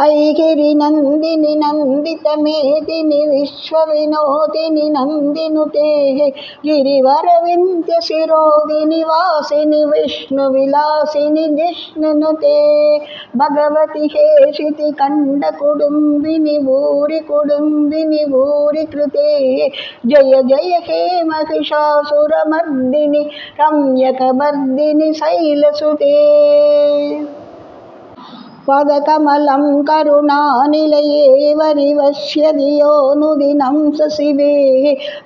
ఐగిరినందిని నందితమేదిని విశ్వవినోదిని నందినుతే గిరివర వింధ్య శిరోదిని వాసిని విష్ణు విలాసిని జిష్ణునుతే భగవతి హేషితి కండ కుడుంబిని భూరి కుడుంబిని భూరి కృతే. జయ జయ హే మహిషాసురమర్దిని రమ్యకమర్దిని శైలసుతే. పదకమలం కరుణానిలయే వరి వశ్యదియోనుదినం సశివే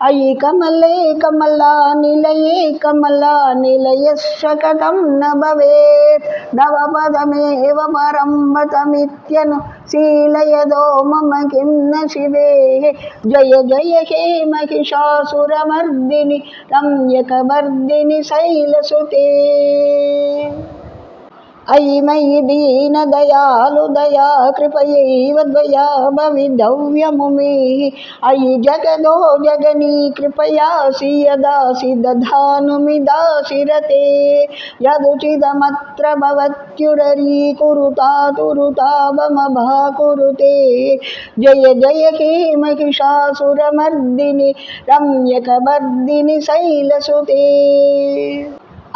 అయి కమలే కమలా నిలయే కమలా నిలయశకటం న భవేత్ నవపదమేవ పరం మతమిత్యను శీలయదో మమ కిం న శివే జయ జయ హే మహిషాసురమర్దిని రమ్యకవర్దిని శైలసుతే. अयिमयि दीनदयालुदया कृपयैव द्वया भविधव्यमुमेः अयि जगदो जगनी, कृपया कृपयासि यदासि दधानुमिदासिरते यदुचिदमत्र भवत्युररीकुरुता तुरुतावमभा कुरुते जय जय किमहिषासुरमर्दिनि, रम्यकमर्दिनि शैलसुते।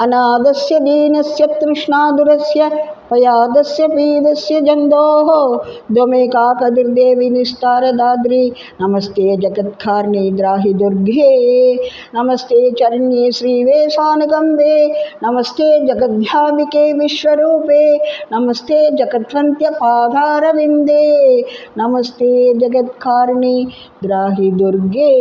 अनादस्य दीनस्य तृष्णादुरस्य पयादस्य पीदस्य जन्दोः। द्वमेकाकदुर्देवि निस्तारदाद्रि। नमस्ते जगत्कार्णे द्राहि दुर्गे नमस्ते चरण्ये श्रीवेशानुकम्बे नमस्ते जगद्भ्यामिके विश्वरूपे। नमस्ते जगत्वन्त्यपादारविन्दे नमस्ते जगत्कारिणि द्राहि दुर्गे।